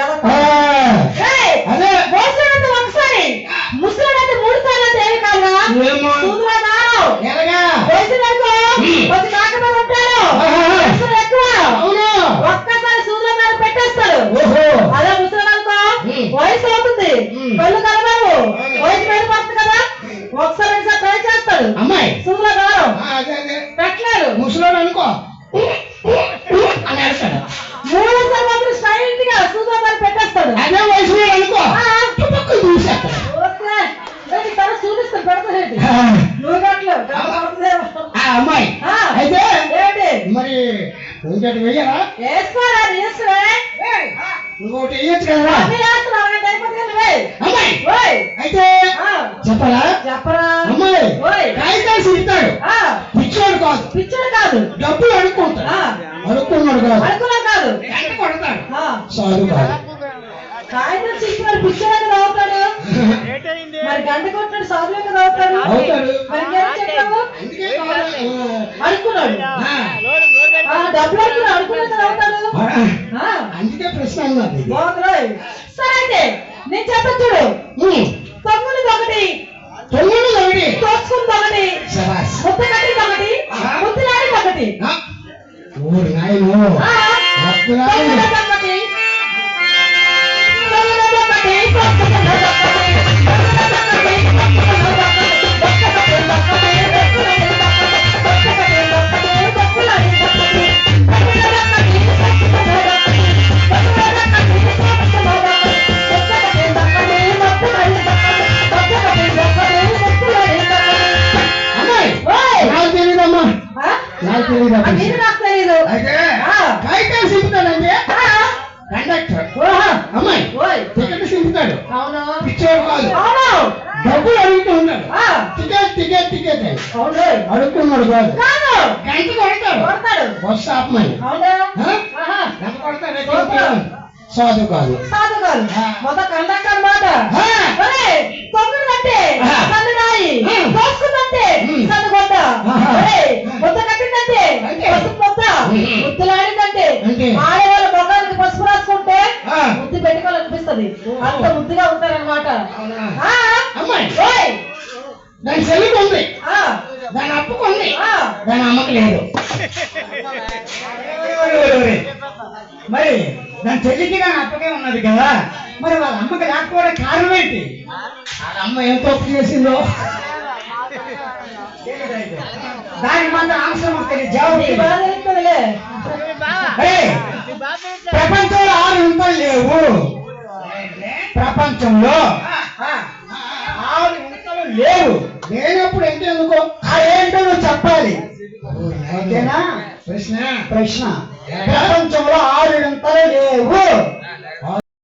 అదే. మోసగాడంటే ఒకసారి. ముసలాడంటే మూడు సార్లు సూదులో దారం ఎలాగా? కాకమే ఉంటాడు ఆహా. వయసులు ఎక్కువ. ఒక్కసారి దారం పెట్టేస్తాడు. అదే ముసలాడనుకో. వయసు అవుతుంది. కళ్ళు కలవవు. వయసు మీద పడుతుంది కదా. ఒకసారి ఒకసారి ట్రై చేస్తాడు. అమ్మాయి. దారం పెట్టలేడు. ముసలోడు అనుకో. స్ట్రైట్గా సూదులో ఇంకోటి వెయ్యరా వేసుకోరా వేసుకురా ఇంకోటి వేయచ్చు కదా అన్ని వేస్తున్నావు అంటే అయిపోతుంది నువ్వే? అమ్మాయి ఓయ్. అయితే చెప్పరా? చెప్పరా. అమ్మాయి కాగితాలు ఆ, పిచ్చోడు కాదు. పిచ్చోడు కాదు. డబ్బులు అనుకుంటాడు ఆ, అనుకున్నాడు కాదు. అనుకున్నా కాదు. గంట కొడతాడు? సాధు కాదు. కాగితం చిక్కి మరి పిచ్చోడు కదా అవుతాడు. మరి గంట కొట్టాడు సాధువు కదా అవుతాడు. అవుతాడు. మరి ఇంకేం చెప్పావు అందుకే కావాలి. అనుకున్నాడు ఆ, ఆ, డబ్బులు అనుకున్నాడు అనుకున్నా కదా అవుతాడు ఆ, ఆ, అందుకే ప్రశ్న అన్నది సరే అయితే నేను చెప్పను చూడు. ఉమ్, తొమ్మిది ఒకటి. తొమ్మిది ఒకటి. తోసుకుంది ఒకటి. కట్టింది ఒకటి. ముద్దులాడి ఒకటి. ఓరి నాయనో. తెలియదు అది నాకు తెలీదు. అయితే. కాగితాలు సింపుతాడండి కండక్టర్. అమ్మాయి టికెట్ సింపుతాడు అవును. పిచ్చోడు కాదు. అవును. డబ్బులు అడుగుతూ ఉన్నాడు. టికెట్ టికెట్ టికెట్ అవును. అడుగుతున్నాడు కాదు. కాదు. గంట కొడతాడు. కొడతాడు. బస్ ఆపమని అవును? ఆ? ఆహా, ఎంత కొడతాడు. కొడతాడు. సాధు కాదు. సాధు కాదు. మొత్తం కండక్టర్ ఆ. ఒరే ఆడవాళ్ళ మొగానికి పసుపు రాసుకుంటే. ముద్దు పెట్టుకోవాలనిపిస్తది. అంత ముద్దుగా ఓయ్. దాని చెల్లికి ఉంది. ఆ. దాని అప్పుకు ఉంది. దాని అమ్మకి లేదు. మరి దాని చెల్లికి కానీ అప్పకే ఉన్నది కదా. మరి వాళ్ళ అమ్మకి లేకపోవడం కారణం ఏంటి? వాళ్ళ అమ్మ ఏం తప్పు చేసిందో? దానికి మాత్రం తెలుస్తుందిలే ఏయ్, ప్రపంచంలో ఆరు వింతలు లేవు. ప్రపంచంలో ఆరు వింతలు లేవు. లేనప్పుడు ఎంత ఎందుకో? ఆ ఏంటో నువ్వు చెప్పాలి. ఓకేనా? ప్రశ్న. ప్రశ్న. ప్రపంచంలో ఆరు వింతలు లేవు.